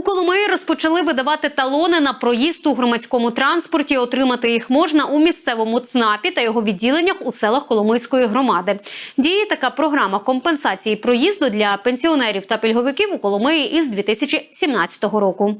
У Коломиї розпочали видавати талони на проїзд у громадському транспорті. Отримати їх можна у місцевому ЦНАПі та його відділеннях у селах Коломийської громади. Діє така програма компенсації проїзду для пенсіонерів та пільговиків у Коломиї із 2017 року.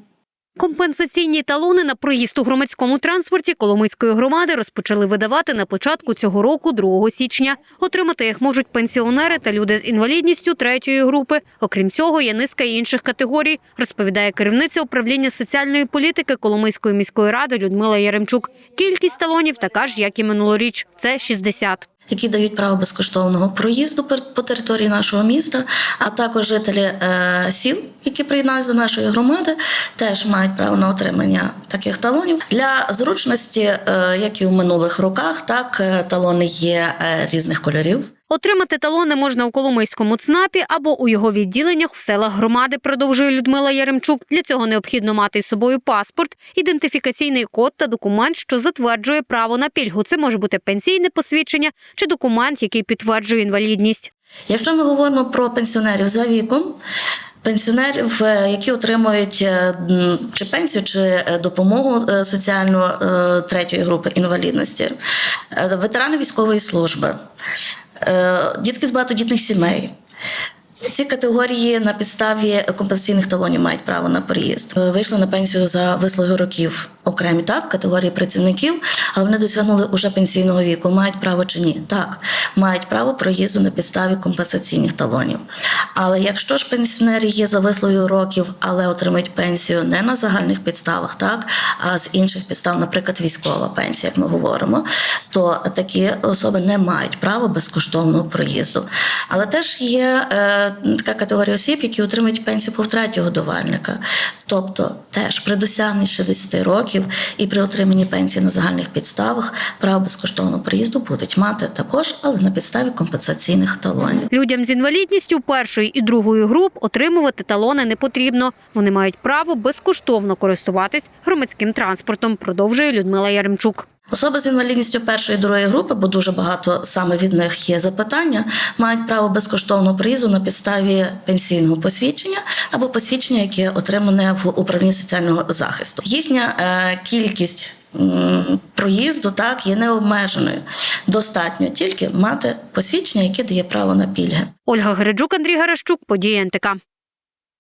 Компенсаційні талони на проїзд у громадському транспорті Коломийської громади розпочали видавати на початку цього року, 2 січня. Отримати їх можуть пенсіонери та люди з інвалідністю третьої групи. Окрім цього, є низка інших категорій, розповідає керівниця управління соціальної політики Коломийської міської ради Людмила Яремчук. Кількість талонів така ж, як і минулоріч – це 60. Які дають право безкоштовного проїзду по території нашого міста, а також жителі е, сіл, які приєдналися до нашої громади, теж мають право на отримання таких талонів. Для зручності, е, як і у минулих роках, так е, талони є різних кольорів. Отримати талони можна у Коломийському ЦНАПі або у його відділеннях в селах громади, продовжує Людмила Яремчук. Для цього необхідно мати із собою паспорт, ідентифікаційний код та документ, що затверджує право на пільгу. Це може бути пенсійне посвідчення чи документ, який підтверджує інвалідність. Якщо ми говоримо про пенсіонерів за віком, пенсіонерів, е, які отримують е, чи пенсію, чи е, допомогу соціальну третьої групи інвалідності, ветерани військової служби, дітки з багатодітних сімей. Ці категорії на підставі компенсаційних талонів мають право на переїзд. Е, Вийшли на пенсію за вислуги років окремі так, категорії працівників, але вони досягнули уже пенсійного віку. Мають право чи ні? Так, мають право проїзду на підставі компенсаційних талонів. Але якщо ж пенсіонери є за вислугою років, але отримують пенсію не на загальних підставах, так а з інших підстав, наприклад, військова пенсія, як ми говоримо, то такі особи не мають права безкоштовного проїзду. Але теж є е, така категорія осіб, які отримують пенсію по втраті годувальника. Тобто, теж при досягненні 60 років і при отриманні пенсії на загальних підставах право безкоштовного приїзду будуть мати також, але на підставі компенсаційних талонів. Людям з інвалідністю першої і другої груп отримувати талони не потрібно. Вони мають право безкоштовно користуватись громадським транспортом, продовжує Людмила Яремчук. Особи з інвалідністю першої і другої групи, бо дуже багато саме від них є запитання, мають право безкоштовного приїзду на підставі пенсійного посвідчення або посвідчення, яке отримане в управлінні соціального захисту. Їхня е, кількість проїзду так є необмеженою. Достатньо тільки мати посвідчення, яке дає право на пільги. Ольга Гереджук, Андрій Гарашчук, події НТК.